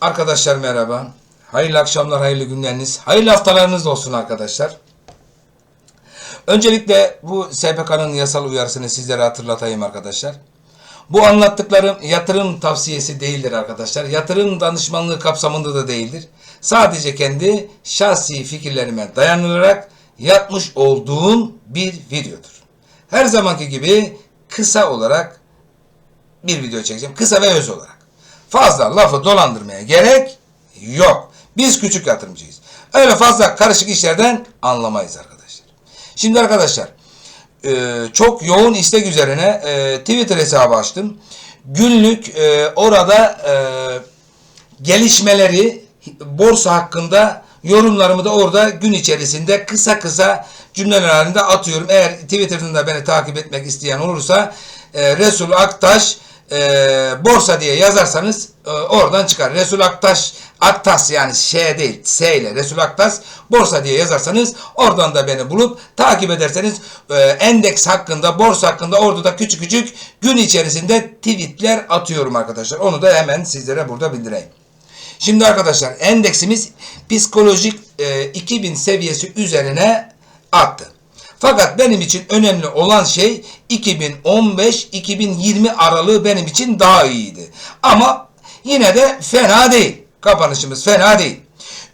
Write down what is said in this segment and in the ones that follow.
Arkadaşlar merhaba. Hayırlı akşamlar, hayırlı günleriniz, hayırlı haftalarınız olsun arkadaşlar. Öncelikle bu SPK'nın yasal uyarısını sizlere hatırlatayım arkadaşlar. Bu anlattıklarım yatırım tavsiyesi değildir arkadaşlar. Yatırım danışmanlığı kapsamında da değildir. Sadece kendi şahsi fikirlerime dayanılarak yapmış olduğum bir videodur. Her zamanki gibi kısa olarak bir video çekeceğim. Kısa ve öz olarak. Fazla lafı dolandırmaya gerek yok. Biz küçük yatırımcıyız. Öyle fazla karışık işlerden anlamayız arkadaşlar. Şimdi arkadaşlar e, çok yoğun istek üzerine e, Twitter hesabı açtım. Günlük e, orada gelişmeleri borsa hakkında yorumlarımı da orada gün içerisinde kısa kısa cümleler halinde atıyorum. Eğer Twitter'dan da beni takip etmek isteyen olursa Resul Aktaş e, borsa diye yazarsanız e, oradan çıkar. Resul Aktaş Aktas yani şey değil S ile Resul Aktas borsa diye yazarsanız oradan da beni bulup takip ederseniz e, endeks hakkında borsa hakkında orada da küçük küçük gün içerisinde tweetler atıyorum arkadaşlar. Onu da hemen sizlere burada bildireyim. Şimdi arkadaşlar endeksimiz psikolojik e, 2000 seviyesi üzerine attı. Fakat benim için önemli olan şey 2015-2020 aralığı benim için daha iyiydi. Ama yine de fena değil. Kapanışımız fena değil.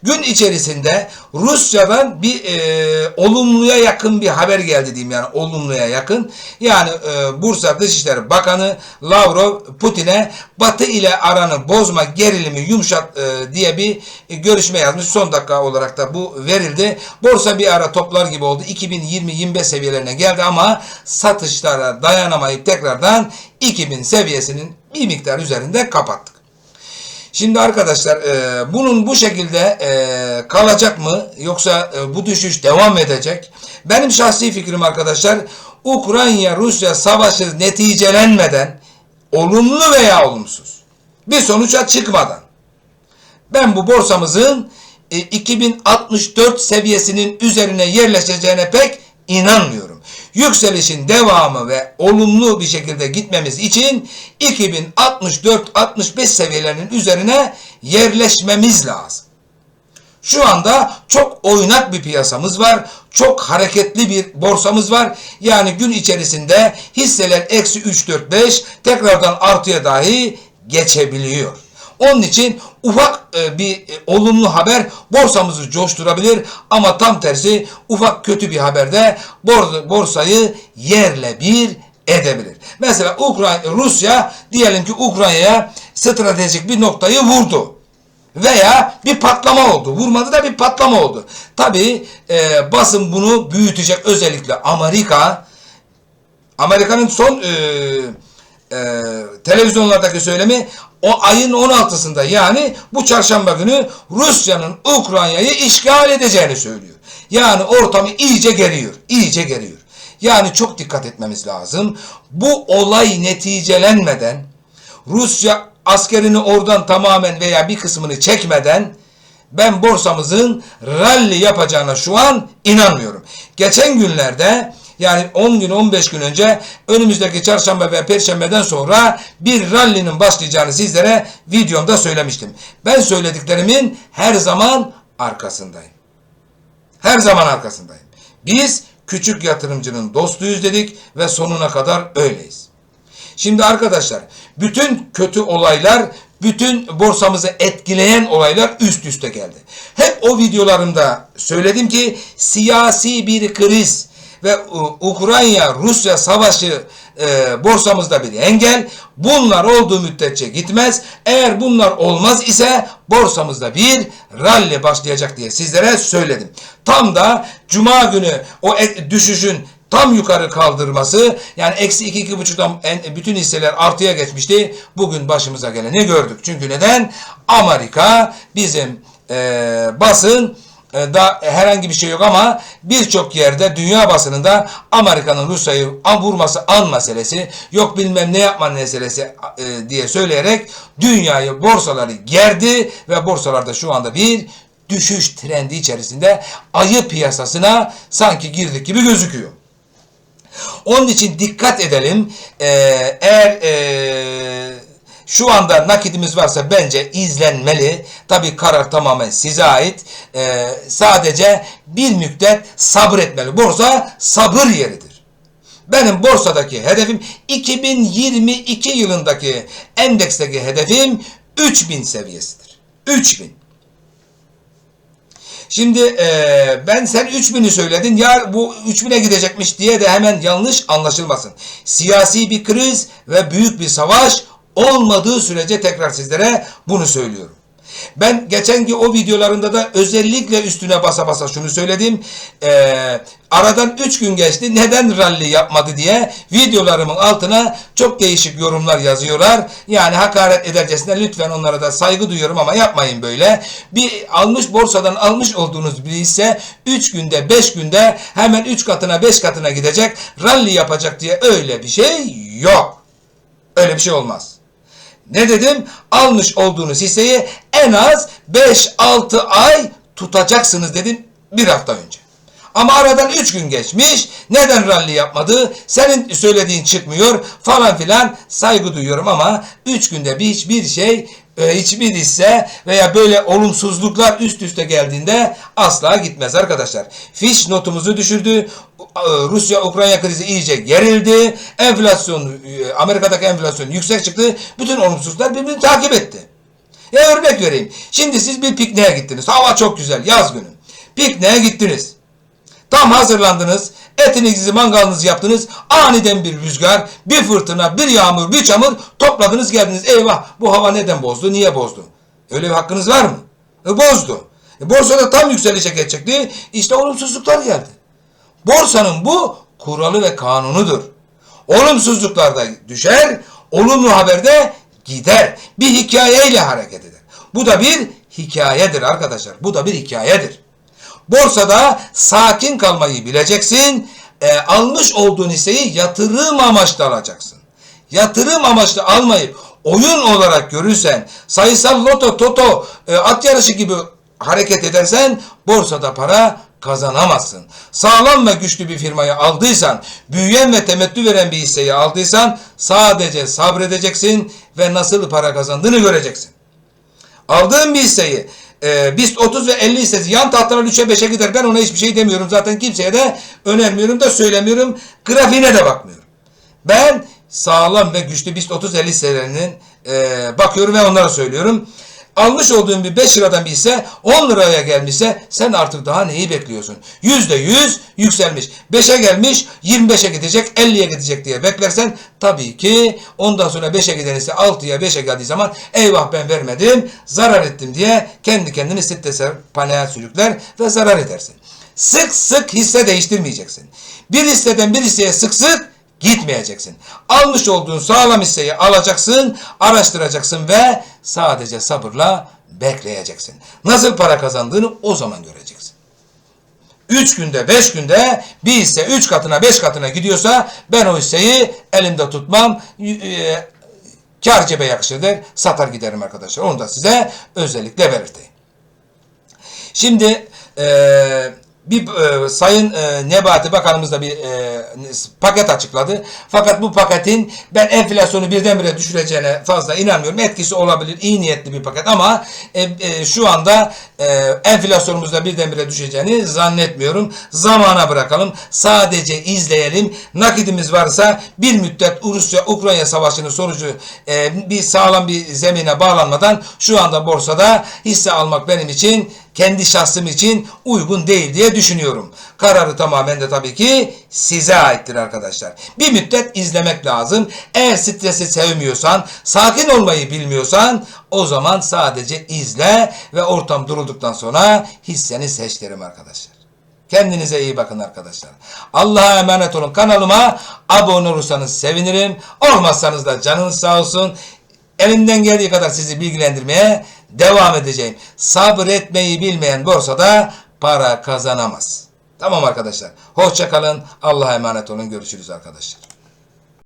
Gün içerisinde Rusya'dan bir e, olumluya yakın bir haber geldi diyeyim yani olumluya yakın. Yani e, Bursa Dışişleri Bakanı Lavrov Putin'e Batı ile aranı bozma gerilimi yumuşat e, diye bir e, görüşme yazmış. Son dakika olarak da bu verildi. Borsa bir ara toplar gibi oldu. 2020-25 seviyelerine geldi ama satışlara dayanamayıp tekrardan 2000 seviyesinin bir miktar üzerinde kapattık. Şimdi arkadaşlar e, bunun bu şekilde e, kalacak mı yoksa e, bu düşüş devam edecek? Benim şahsi fikrim arkadaşlar Ukrayna-Rusya savaşı neticelenmeden olumlu veya olumsuz bir sonuca çıkmadan ben bu borsamızın e, 2064 seviyesinin üzerine yerleşeceğine pek inanmıyorum. Yükselişin devamı ve olumlu bir şekilde gitmemiz için 2064-65 seviyelerinin üzerine yerleşmemiz lazım. Şu anda çok oynak bir piyasamız var. Çok hareketli bir borsamız var. Yani gün içerisinde hisseler eksi 3-4-5 tekrardan artıya dahi geçebiliyor. Onun için ufak e, bir e, olumlu haber borsamızı coşturabilir ama tam tersi ufak kötü bir haber de bor- borsayı yerle bir edebilir. Mesela Ukrayna Rusya diyelim ki Ukrayna'ya stratejik bir noktayı vurdu veya bir patlama oldu. Vurmadı da bir patlama oldu. Tabi e, basın bunu büyütecek özellikle Amerika Amerika'nın son e, e, televizyonlardaki söylemi o ayın 16'sında yani bu çarşamba günü Rusya'nın Ukrayna'yı işgal edeceğini söylüyor. Yani ortamı iyice geriyor. iyice geriyor. Yani çok dikkat etmemiz lazım. Bu olay neticelenmeden Rusya askerini oradan tamamen veya bir kısmını çekmeden ben borsamızın rally yapacağına şu an inanmıyorum. Geçen günlerde yani 10 gün 15 gün önce önümüzdeki çarşamba ve perşembeden sonra bir rally'nin başlayacağını sizlere videomda söylemiştim. Ben söylediklerimin her zaman arkasındayım. Her zaman arkasındayım. Biz küçük yatırımcının dostuyuz dedik ve sonuna kadar öyleyiz. Şimdi arkadaşlar bütün kötü olaylar, bütün borsamızı etkileyen olaylar üst üste geldi. Hep o videolarımda söyledim ki siyasi bir kriz ve Ukrayna-Rusya savaşı e, borsamızda bir engel. Bunlar olduğu müddetçe gitmez. Eğer bunlar olmaz ise borsamızda bir rally başlayacak diye sizlere söyledim. Tam da cuma günü o düşüşün tam yukarı kaldırması yani eksi iki iki buçuktan bütün hisseler artıya geçmişti. Bugün başımıza geleni gördük. Çünkü neden? Amerika bizim e, basın e, da herhangi bir şey yok ama birçok yerde dünya basınında Amerika'nın Rusya'yı vurması an meselesi yok bilmem ne yapma meselesi e, diye söyleyerek dünyayı borsaları gerdi ve borsalarda şu anda bir düşüş trendi içerisinde ayı piyasasına sanki girdik gibi gözüküyor. Onun için dikkat edelim. Ee, eğer e, Şu anda nakitimiz varsa bence izlenmeli. Tabii karar tamamen size ait. Ee, sadece bir müddet sabretmeli. Borsa sabır yeridir. Benim borsadaki hedefim 2022 yılındaki endeksteki hedefim 3000 seviyesidir. 3000. Şimdi e, ben sen 3000'i söyledin ya bu 3000'e gidecekmiş diye de hemen yanlış anlaşılmasın. Siyasi bir kriz ve büyük bir savaş olmadığı sürece tekrar sizlere bunu söylüyorum. Ben geçenki o videolarında da özellikle üstüne basa basa şunu söyledim. Ee, aradan 3 gün geçti neden rally yapmadı diye videolarımın altına çok değişik yorumlar yazıyorlar. Yani hakaret edercesine lütfen onlara da saygı duyuyorum ama yapmayın böyle. Bir almış borsadan almış olduğunuz biri ise 3 günde 5 günde hemen 3 katına 5 katına gidecek rally yapacak diye öyle bir şey yok. Öyle bir şey olmaz. Ne dedim? Almış olduğunuz hisseyi en az 5-6 ay tutacaksınız dedim bir hafta önce. Ama aradan 3 gün geçmiş. Neden rally yapmadı? Senin söylediğin çıkmıyor falan filan. Saygı duyuyorum ama 3 günde bir hiçbir şey hiçbir hisse veya böyle olumsuzluklar üst üste geldiğinde asla gitmez arkadaşlar. Fiş notumuzu düşürdü. E, Rusya-Ukrayna krizi iyice gerildi. Enflasyon, e, Amerika'daki enflasyon yüksek çıktı. Bütün olumsuzluklar birbirini takip etti. Ya örnek vereyim. Şimdi siz bir pikniğe gittiniz. Hava çok güzel. Yaz günü. Pikniğe gittiniz. Tam hazırlandınız. Etinizi mangalınızı yaptınız. Aniden bir rüzgar, bir fırtına, bir yağmur, bir çamur topladınız geldiniz. Eyvah bu hava neden bozdu? Niye bozdu? Öyle bir hakkınız var mı? E, bozdu. E, borsada tam yükselişe geçecekti. İşte olumsuzluklar geldi. Borsanın bu kuralı ve kanunudur. Olumsuzluklarda düşer, olumlu haberde gider. Bir hikayeyle hareket eder. Bu da bir hikayedir arkadaşlar. Bu da bir hikayedir. Borsada sakin kalmayı bileceksin. E, almış olduğun hisseyi yatırım amaçlı alacaksın. Yatırım amaçlı almayıp oyun olarak görürsen, sayısal loto, toto, e, at yarışı gibi hareket edersen borsada para kazanamazsın. Sağlam ve güçlü bir firmayı aldıysan, büyüyen ve temettü veren bir hisseyi aldıysan sadece sabredeceksin ve nasıl para kazandığını göreceksin. Aldığın bir hisseyi e, BIST 30 ve 50 hissesi yan tahtalar 3'e 5'e gider. Ben ona hiçbir şey demiyorum. Zaten kimseye de önermiyorum da söylemiyorum. Grafiğine de bakmıyorum. Ben sağlam ve güçlü BIST 30 50 hisselerinin e, bakıyorum ve onlara söylüyorum. Almış olduğun bir 5 liradan bir hisse 10 liraya gelmişse sen artık daha neyi bekliyorsun? %100 yükselmiş. 5'e gelmiş 25'e gidecek 50'ye gidecek diye beklersen tabii ki ondan sonra 5'e giden ise 6'ya 5'e geldiği zaman eyvah ben vermedim zarar ettim diye kendi kendini strese panel sürükler ve zarar edersin. Sık sık hisse değiştirmeyeceksin. Bir hisseden bir hisseye sık sık gitmeyeceksin. Almış olduğun sağlam hisseyi alacaksın, araştıracaksın ve sadece sabırla bekleyeceksin. Nasıl para kazandığını o zaman göreceksin. 3 günde 5 günde bir hisse 3 katına 5 katına gidiyorsa ben o hisseyi elimde tutmam. E, kar cebe yakışır der satar giderim arkadaşlar. Onu da size özellikle belirteyim. Şimdi eee bir e, Sayın e, Nebati Bakanımız da bir e, paket açıkladı. Fakat bu paketin ben enflasyonu birdenbire düşüreceğine fazla inanmıyorum. Etkisi olabilir. iyi niyetli bir paket ama e, e, şu anda e, enflasyonumuzda birdenbire düşeceğini zannetmiyorum. Zamana bırakalım. Sadece izleyelim. Nakidimiz varsa bir müddet Rusya-Ukrayna savaşının sonucu e, bir sağlam bir zemine bağlanmadan şu anda borsada hisse almak benim için kendi şahsım için uygun değil diye düşünüyorum. Kararı tamamen de tabii ki size aittir arkadaşlar. Bir müddet izlemek lazım. Eğer stresi sevmiyorsan, sakin olmayı bilmiyorsan o zaman sadece izle ve ortam durulduktan sonra hisseni seç derim arkadaşlar. Kendinize iyi bakın arkadaşlar. Allah'a emanet olun. Kanalıma abone olursanız sevinirim. Olmazsanız da canınız sağ olsun. Elimden geldiği kadar sizi bilgilendirmeye devam edeceğim. Sabretmeyi bilmeyen borsada para kazanamaz. Tamam arkadaşlar. Hoşça kalın. Allah'a emanet olun. Görüşürüz arkadaşlar.